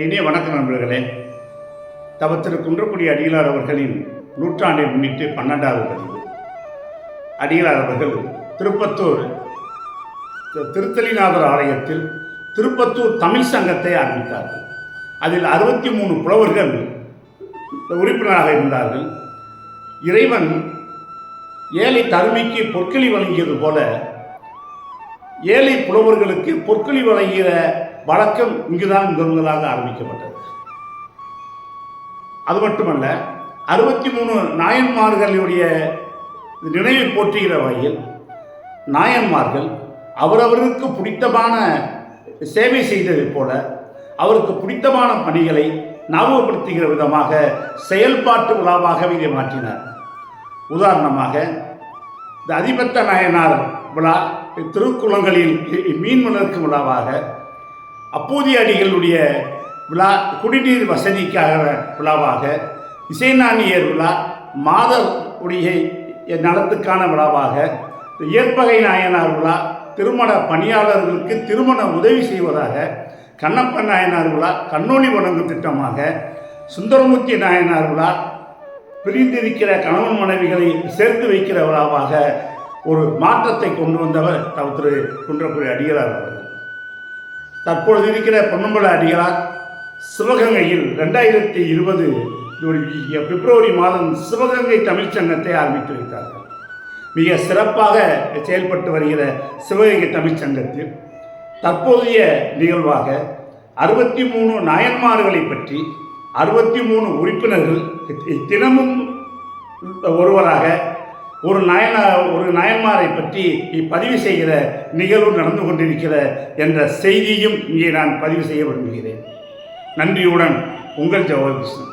இனிய வணக்கம் நண்பர்களே. தவ திரு குன்றக்குடி அடிகளார் அவர்களின் நூற்றாண்டை முன்னிட்டு பன்னெண்டாவது பதிவு. அடிகளார் அவர்கள் திருப்பத்தூர் திருத்தலிநாதர் ஆலயத்தில் திருப்பத்தூர் தமிழ் சங்கத்தை ஆரம்பித்தார்கள். அதில் அறுபத்தி மூணு புலவர்கள் உறுப்பினராக இருந்தார்கள். இறைவன் ஏழை தருமைக்கு பொற்களி வழங்கியது போல ஏழை புலவர்களுக்கு பொற்களி வழங்கிய வழக்கம் இங்குதான் முதன் முதலாக ஆரம்பிக்கப்பட்டது. அது மட்டுமல்ல அறுபத்தி மூணு நாயன்மார்களுடைய நினைவை போற்றுகிற வகையில் நாயன்மார்கள் அவரவருக்கு பிடித்தமான சேவை செய்ததைப் போல அவருக்கு பிடித்தமான பணிகளை ஞாபகப்படுத்துகிற விதமாக செயல்பாட்டு விழாவாகவே இதை மாற்றினார். உதாரணமாக இந்த அதிபத்த நாயனார் விழா திருக்குளங்களில் மீன் வளர்க்கும் விழாவாக அப்போதைய அடிகளுடைய விழா குடிநீர் வசதிக்காக விழாவாக இசைநாணியர் விழா மாத உடைய நலத்துக்கான விழாவாக இயற்பகை நாயனார் விழா திருமண பணியாளர்களுக்கு திருமண உதவி செய்வதாக கண்ணப்ப நாயனார் விழா கண்ணோலி வழங்கும் திட்டமாக சுந்தரமூர்த்தி நாயனார் விழா பிரிந்திருக்கிற கணவன் மனைவிகளை சேர்த்து வைக்கிற விழாவாக ஒரு மாற்றத்தை கொண்டு வந்தவர் தவ திரு குன்றக்குடி அடிகளார் அவர்கள். தற்பொழுது இருக்கிற பொன்னம்பல அடிகளார் சிவகங்கையில் ரெண்டாயிரத்தி இருபது பிப்ரவரி மாதம் சிவகங்கை தமிழ்ச் சங்கத்தை ஆரம்பித்து வைத்தார்கள். மிக சிறப்பாக செயல்பட்டு வருகிற சிவகங்கை தமிழ்ச் சங்கத்தில் தற்போதைய நிகழ்வாக அறுபத்தி மூணு நாயன்மார்களை பற்றி அறுபத்தி மூணு உறுப்பினர்கள் தினமும் ஒருவராக ஒரு நயன ஒரு நயன்மாரை பற்றி பதிவு செய்கிற நிகழ்வு நடந்து கொண்டிருக்கிற என்ற செய்தியும் இங்கே நான் பதிவு செய்ய விரும்புகிறேன். நன்றியுடன் உங்கள் ஜவஹர் கிருஷ்ணன்.